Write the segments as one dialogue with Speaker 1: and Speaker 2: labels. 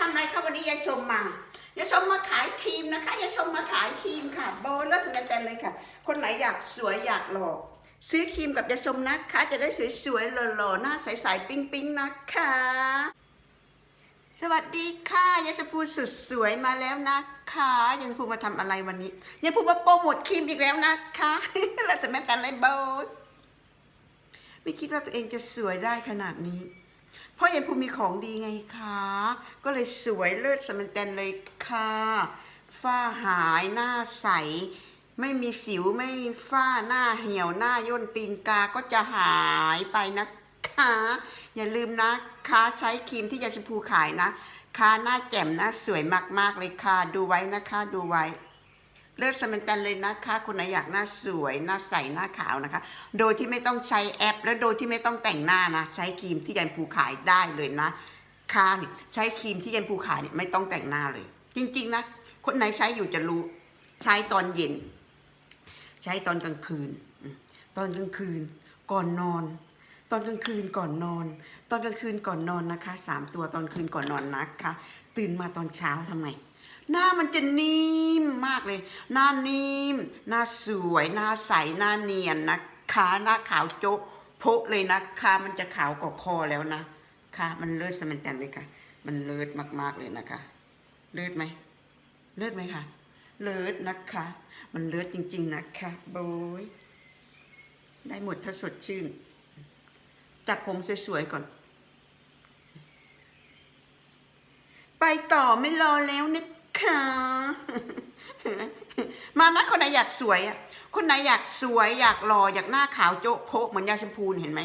Speaker 1: ทำไรคะวันนี้ยายชมมายายชมมาขายครีมนะคะยายชมมาขายครีมค่ะโบนแล้วสแกนแตนเลยค่ะ คนไหนอยากสวยอยากหล่อซื้อครีมกับยายชมนะคะ จะได้สวยๆหล่อๆหน้าใสๆปิ๊งๆนะคะ สวัสดีค่ะยายชมพูสุดสวยมาแล้วนะคะยายชมพูมาทำอะไรวันนี้ยายชมพูมาโปรโมทครีมอีกแล้วนะคะแล้วจะแม่แต่เลยโบนไม่คิดว่าตัวเองจะสวยได้ขนาดนี้ พราะยายภูมิมีของดีไงคะ ก็เลยสวยเลิศสมันแตนเลยค่ะ ฝ้าหายหน้าใส ไม่มีสิวไม่ฝ้าหน้าเหี่ยวหน้าย่นตีนกาก็จะหายไปนะคะ อย่าลืมนะคะใช้ครีมที่ยาชมพูขายนะค่ะหน้าแจ่มนะสวยมากๆเลยค่ะ ดูไว้นะคะ ดูไว้ เลือดสมันแตนเลยนะคะคนไหนอยากหน้าสวยหน้าใสหน้าขาวนะคะ โดยที่ไม่ต้องใช้แอป และโดยที่ไม่ต้องแต่งหน้านะ ใช้ครีมที่ยันภูขายได้เลยนะค่ะนี่ใช้ครีมที่ยันภูขายเนี่ยไม่ต้องแต่งหน้าเลย จริง ๆ นะ คนไหนใช้อยู่จะรู้ ใช้ตอนเย็น ใช้ตอนกลางคืน ตอนกลางคืน ก่อนนอน ตอนกลางคืนก่อนนอน ตอนกลางคืนก่อนนอนนะคะสามตัวตอนคืนก่อนนอนนะคะ ตื่นมาตอนเช้าทำไม หน้ามันจะนิ่มมากเลย หน้านิ่ม หน้าสวย หน้าใส หน้าเนียนนะคะ หน้าขาวโจ๊ะโพะเลยนะคะ มันจะขาวกว่าคอแล้วนะ ค่ะ มันเลิศสมันแตนเลยค่ะ มันเลิศมากๆเลยนะคะ เลิศไหม เลิศไหมคะเลิศนะคะ มันเลิศจริง ๆ นะคะโบยได้หมดถ้าสดชื่น จัดผมสวยๆก่อน ไปต่อไม่รอแล้วนะคะ มานะคนไหนอยากสวยอะ คนไหนอยากสวยอยากหล่ออยากหน้าขาวโจ๊ะโพะเหมือนยาชมพูเห็นไหม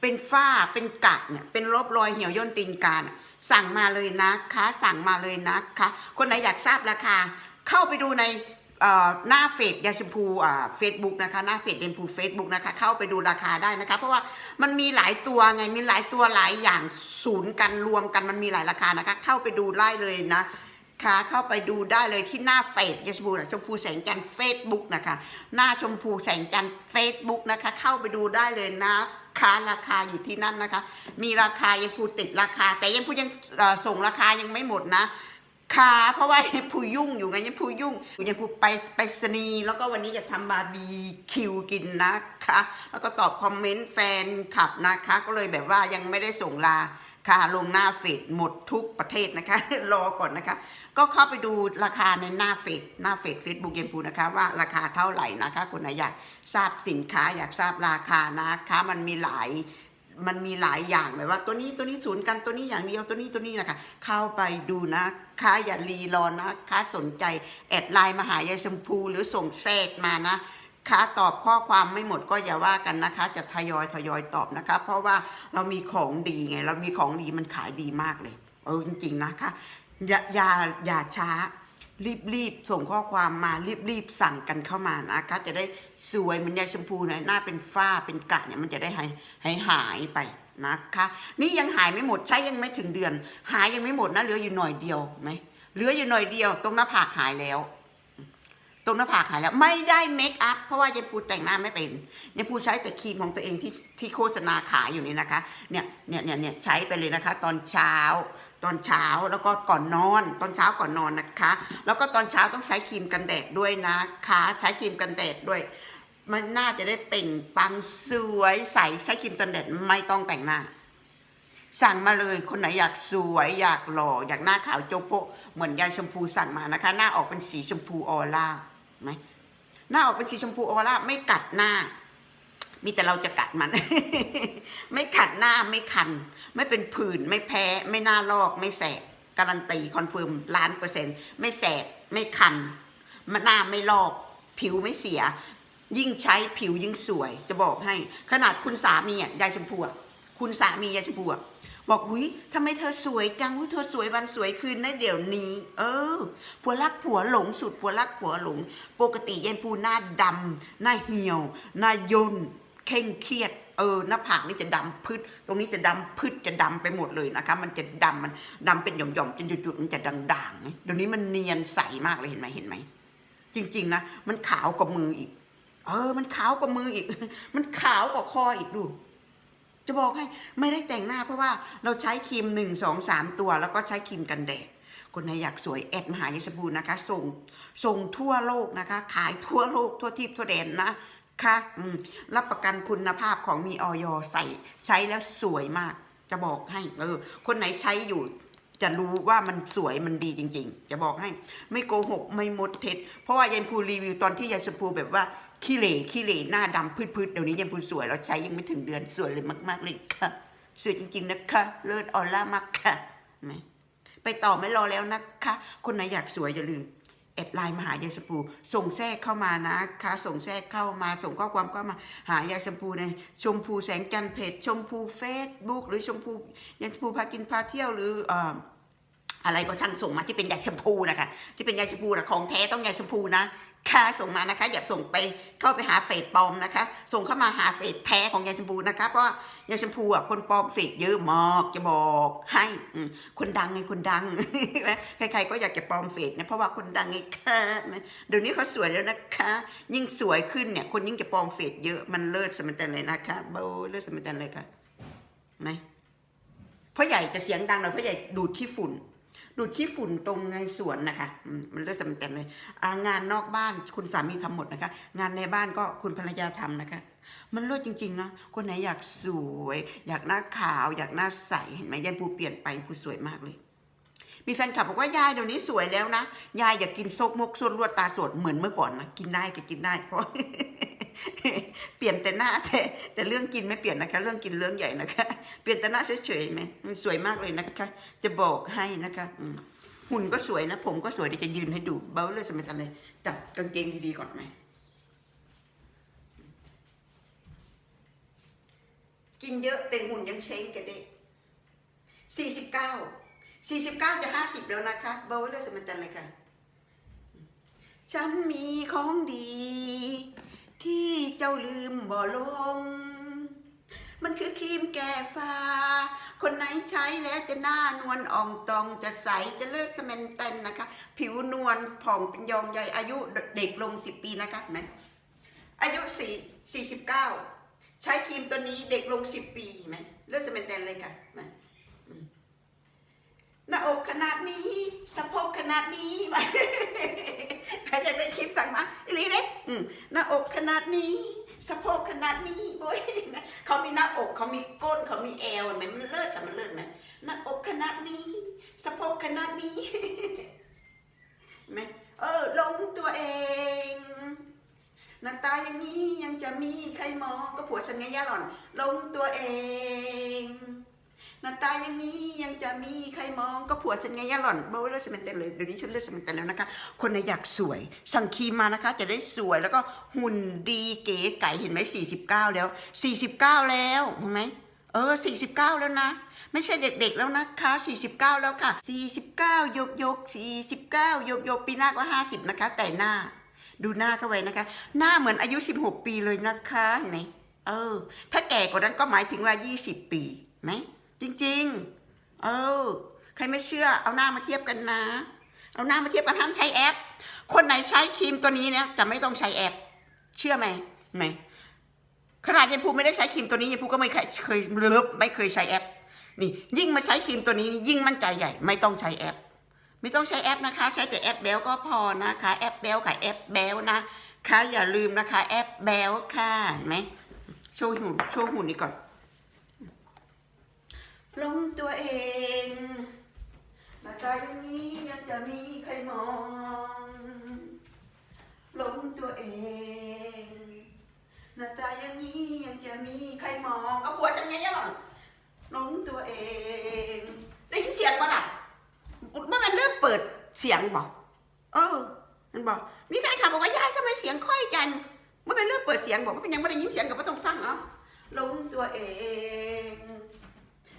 Speaker 1: เป็นฝ้าเป็นกัดเนี่ยเป็นรบรอยเหี่ยวย่นตีนกาสั่งมาเลยนะคะ สั่งมาเลยนะคะ คนไหนอยากทราบราคา เข้าไปดูในหน้าเฟซยาชมพูเฟซบุ๊กนะคะ หน้าเฟซยาชมพูเฟซบุ๊กนะคะ เข้าไปดูราคาได้นะคะ เพราะว่ามันมีหลายตัวไงมีหลายตัวหลายอย่างศูนย์กันรวมกันมันมีหลายราคานะคะ เข้าไปดูได้เลยนะ คะ เข้าไปดูได้เลยที่หน้าเฟซยาชมพูนะชมพูแสงจันทร์เฟซบุ๊กนะคะ หน้าชมพูแสงจันทร์เฟซบุ๊กนะคะ เข้าไปดูได้เลยนะคะราคาอยู่ที่นั่นนะคะ มีราคายังพูติดราคา แต่ยังพูยังส่งราคายังไม่หมดนะ ค่ะเพราะว่ายังพูยุ่งอยู่ไงยังพูยุ่งยังพูไปไปสนีแล้วก็วันนี้จะทำบาร์บีคิวกินนะคะ แล้วก็ตอบคอมเมนต์แฟนคลับนะคะ ก็เลยแบบว่ายังไม่ได้ส่งลาค่ะลงหน้าเฟซหมดทุกประเทศนะคะ รอก่อนนะคะ ก็เข้าไปดูราคาในหน้าเฟซหน้าเฟซเฟซบุ๊กเยมพูนะคะ ว่าราคาเท่าไหร่นะคะคนไหนอยากทราบสินค้าอยากทราบราคานะคะ มันมีหลาย มันมีหลายอย่างแบบว่า ตัวนี้ตัวนี้ศูนย์กันตัวนี้อย่างเดียวตัวนี้ตัวนี้นะคะเข้าไปดูนะคะอย่ารีรอนะคะสนใจแอดไลน์มาหายายชมพูหรือส่งแทรกมานะค่ะตอบข้อความไม่หมดก็อย่าว่ากันนะคะ จะทยอยทยอยตอบนะคะ เพราะว่าเรามีของดีไง เรามีของดีมันขายดีมากเลย เออจริง ๆ นะคะ อย่าอย่าอย่าช้า รีบรีบส่งข้อความมารีบรีบสั่งกันเข้ามานะคะ จะได้สวยเหมือนยายชมพูหน่อยหน้าเป็นฝ้าเป็นกะเนี่ยมันจะได้หายหายหายไปนะคะ นี่ยังหายไม่หมดใช้ยังไม่ถึงเดือน หายยังไม่หมดนะเหลืออยู่หน่อยเดียวไหมเหลืออยู่หน่อยเดียวตรงหน้าผากหายแล้ว ตรงหน้าผากหายแล้วไม่ได้เมคอัพเพราะว่ายายปูแต่งหน้าไม่เป็นยายปูใช้แต่ครีมของตัวเองที่ที่โฆษณาขายอยู่นี่นะคะเนี่ยเนี่ยเนี่ยเนี่ยใช้ไปเลยนะคะ ตอนเช้า ตอนเช้าแล้วก็ก่อนนอน ตอนเช้าก่อนนอนนะคะ แล้วก็ตอนเช้าต้องใช้ครีมกันแดดด้วยนะคะ ใช้ครีมกันแดดด้วย มันน่าจะได้เปล่งปลังสวยใสใช้ครีมกันแดดไม่ต้องแต่งหน้าสั่งมาเลยคนไหนอยากสวยอยากหล่ออยากหน้าขาวโจโปะเหมือนยายชมพูสั่งมานะคะ หน้าออกเป็นสีชมพูออร่า ไหมหน้าออกเป็นสีชมพูออร่าไม่กัดหน้า มีแต่เราจะกัดมัน ไม่ขัดหน้าไม่คัน ไม่เป็นผื่นไม่แพ้ ไม่หน้าลอก ไม่แสบการันตีคอนเฟิร์มล้านเปอร์เซ็นต์ไม่แสบไม่คันมันหน้าไม่ลอก ผิวไม่เสีย ยิ่งใช้ผิวยิ่งสวย จะบอกให้ ขนาดคุณสามีอะยายชมพูอะคุณสามียายชมพูอะ บอกหุยทำไมเธอสวยจังเธอสวยวันสวยคืนนะเดี๋ยวนี้ เออ ผัวรักผัวหลงสุดผัวรักผัวหลง ปกติยายชมพูหน้าดำหน้าเหี่ยว หน้าย่นเคร่งเครียดเออหน้าผากนี่จะดำพืชตรงนี้จะดำพืชจะดำไปหมดเลยนะคะ มันจะดำมันดำเป็นหย่อมๆจะหยุดๆมันจะด่างๆเดี๋ยวนี้มันเนียนใสมากเลยเห็นไหมเห็นไหมจริง ๆนะมันขาวกว่ามืออีก เออ มันขาวกว่ามืออีก มันขาวกว่าคออีกดู จะบอกให้ไม่ได้แต่งหน้าเพราะว่าเราใช้ครีมหนึ่งสองสามตัว แล้วก็ใช้ครีมกันแดดคนไหนอยากสวยแอดมหายชบูรนะคะ ส่งส่งทั่วโลกนะคะ ขายทั่วโลกทั่วทิพย์ทั่วแดนนะคะรับประกันคุณภาพของมีออยใส่ใช้แล้วสวยมาก จะบอกให้เออคนไหนใช้อยู่จะรู้ว่ามันสวยมันดีจริง ๆ จะบอกให้ ไม่โกหกไม่มดเท็จ เพราะว่ายายพูรีวิวตอนที่ยายชมพูแบบว่า ขี้เหร่ขี้เหร่หน้าดำพืดๆเดี๋ยวนี้ยายพูสวยเราใช้ยังไม่ถึงเดือนสวยเลยมาก ๆเลยค่ะสวยจริง ๆนะคะเลิศออร่ามากค่ะไปต่อไม่รอแล้วนะคะ คนไหนอยากสวยอย่าลืมแอดไลน์มาหายายสมพูส่งแทรกเข้ามานะคะ ส่งแทรกเข้ามา ส่งข้อความเข้ามาหายายสมพูในชมพูแสงจันทร์เพจชมพูเฟซบุ๊กหรือชมพูยายชมพูพากินพาเที่ยวหรือ อะไรก็ช่างส่งมาที่เป็นยาแชมพูนะคะที่เป็นยาแชมพูนะของแท้ต้องยาแชมพูนะค่ะส่งมานะคะ อย่าส่งไปเข้าไปหาเฟซปลอมนะคะ ส่งเข้ามาหาเฟซแท้ของยาแชมพูนะคะ เพราะยาแชมพูอะคนปลอมเฟซเยอะมากจะบอกให้คนดังไงคนดังใครๆก็อยากจะปลอมเฟซนะเพราะว่าคนดังไงค่ะเดี๋ยวนี้เขาสวยแล้วนะคะ ยิ่งสวยขึ้นเนี่ยคนยิ่งจะปลอมเฟซเยอะมันเลิศสมจันเลยนะคะโบเลิศสมจันเลยค่ะไหมพ่อใหญ่จะเสียงดังหน่อยพ่อใหญ่ดูดขี้ฝุ่น ดูดขี้ฝุ่นตรงในสวนนะคะมันเลือดเต็มเลยงานนอกบ้านคุณสามีทำหมดนะคะ งานในบ้านก็คุณภรรยาทำนะคะ มันเลือดจริงๆนะคนไหนอยากสวย อยากหน้าขาว อยากหน้าใสเห็นไหมยันปูเปลี่ยนไปปูสวยมากเลย มีแฟนคลับบอกว่ายายเดี๋ยวนี้สวยแล้วนะยายอย่ากินซกมกส่วนลวดตาสดเหมือนเมื่อก่อนนะกินได้ก็กินได้เพราะ เปลี่ยนแต่หน้าแต่แต่เรื่องกินไม่เปลี่ยนนะคะ เรื่องกินเรื่องใหญ่นะคะ เปลี่ยนแต่หน้าเฉยๆไหมสวยมากเลยนะคะ จะบอกให้นะคะอืหุ่นก็สวยนะ ผมก็สวยเดี๋ยวจะยืนให้ดูเบ้าเลยสมัยจันเลยจับกางเกงดีๆก่อนไหมกินเยอะแต่หุ่นยังเช้งกันเด็กสี่สิบเก้าสี่สิบเก้าจะห้าสิบแล้วนะคะเบ้าเลยสมัยจันเลยค่ะ ฉันมีของดี จ้าลืมบ่ลง มันคือครีมแก้ฟ้า คนไหนใช้แล้วจะหน้านวลอ่องตองจะใสจะเลิศสเมนเตนนะคะ ผิวนวลผ่องเป็นยองใหญ่อายุเด็กลงสิบปีนะคะเห็นไหมอายุสี่สี่สิบเก้าใช้ครีมตัวนี้เด็กลงสิบปีไหมเลิศสเมนเตนเลยค่ะไหม อกขนาดนี้สะโพกขนาดนี้ใครอยากได้คลิปสั่งมาอีลีเด้หน้าอกขนาดนี้สะโพกขนาดนี้โอ้ยเขามีหน้าอกเขามีก้นเขามีแอวเห็นไหมมันเลิศอะมันเลิศไหมหน้าอกขนาดนี้สะโพกขนาดนี้เห็นไหมเออลงตัวเองหน้าตาอย่างนี้ยังจะมีใครมองก็ผัวฉันไงย่าหล่อน ลงตัวเอง หน้าตาอย่างนี้ยังจะมีใครมองก็ผัวฉันไงย่าหล่อนเบาเลือดสเมนเตนเลยเดี๋ยวนี้ฉันเลือดสเมนเตนแล้วนะคะ คนไหนอยากสวย สั่งครีมมานะคะ จะได้สวยแล้วก็หุ่นดีเก๋ไก่เห็นไหม49แล้ว49แล้วเห็นไหมเออ 49 แล้วนะ ไม่ใช่เด็กๆ แล้วนะคะ 49 แล้วค่ะ 49 ยกยก 49 ยกยกปีหน้าก็ 50 นะคะ แต่หน้า ดูหน้าเข้าไว้นะคะ หน้าเหมือนอายุ 16 ปีเลยนะคะเห็นไหมเออ ถ้าแก่กว่านั้นก็หมายถึงว่า 20 ปีไหม จริง ๆ เออ ใครไม่เชื่อ เอาหน้ามาเทียบกันนะ เอาหน้ามาเทียบกันห้ามใช้แอป คนไหนใช้ครีมตัวนี้เนี่ยจะไม่ต้องใช้แอป เชื่อไหมไหมขนาดยายภูไม่ได้ใช้ครีมตัวนี้ยายภูก็ไม่เคยเคยเลิฟไม่เคยใช้แอป นี่ ยิ่งมาใช้ครีมตัวนี้ยิ่งมั่นใจใหญ่ ไม่ต้องใช้แอป ไม่ต้องใช้แอปนะคะ ใช้แต่แอปเบลก็พอนะคะ แอปเบลค่ะแอปเบลนะคะอย่าลืมนะคะ แอปเบลค่ะเห็นไหมโชว์หุ่นโชว์หุ่นนี่ก่อน ลงตัวเองหน้าตาอย่างนี้ยังจะมีใครมองลงตัวเองหน้าตาอย่างนี้ยังจะมีใครมองก็ผัวฉันไงยะหล่อนลงตัวเอง ได้ยินเสียงปะน่ะเมื่อมันเริ่มเปิดเสียงบอกเออมันบอกมีแฟนคลับบอกว่ายายทำไมเสียงค่อยจังเมื่อมันเริ่มเปิดเสียงบอกว่าเป็นยังไม่ได้ยินเสียงกับว่าต้องฟังเนาะลงตัวเอง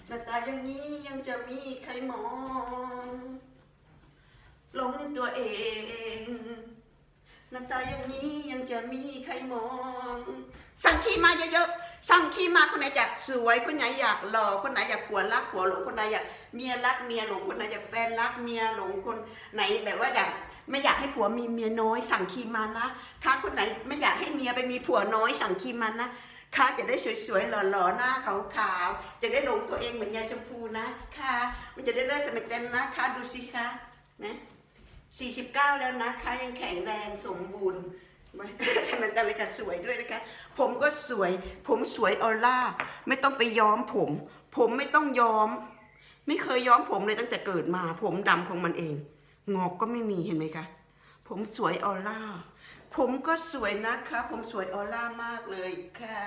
Speaker 1: หน้าตาอย่างนี้ยังจะมีใครมองหลงตัวเองหน้าตาอย่างนี้ยังจะมีใครมอง สั่งขี้มาเยอะๆ สั่งขี้มาคนไหนอยากสวยคนไหนอยากหล่อคนไหนอยากผัวรักผัวหลงคนไหนอยากเมียรักเมียหลงคนไหนอยากแฟนรักเมียหลงคนไหนแบบว่าอยากไม่อยากให้ผัวมีเมียน้อยสั่งคีมานะถ้าคนไหนไม่อยากให้เมียไปมีผัวน้อยสั่งคีมันนะ ค่ะจะได้สวยๆหล่อๆหน้าขาวๆจะได้หลงตัวเองเหมือนยายชมพูนะค่ะมันจะได้เลิศสมัยเต็มนะคะดูสิคะนะ49แล้วนะคะยังแข็งแรงสมบูรณ์ไม่ฉะนั้นแต่เลยค่ะสวยด้วยนะคะ ผมก็สวย ผมสวยออร่า ไม่ต้องไปย้อมผม ผมไม่ต้องย้อม ไม่เคยย้อมผมเลยตั้งแต่เกิดมา ผมดำของมันเอง งอกก็ไม่มีเห็นไหมคะ ผมสวยออร่า ผมก็สวยนะคะ ผมสวยออร่ามากเลยค่ะ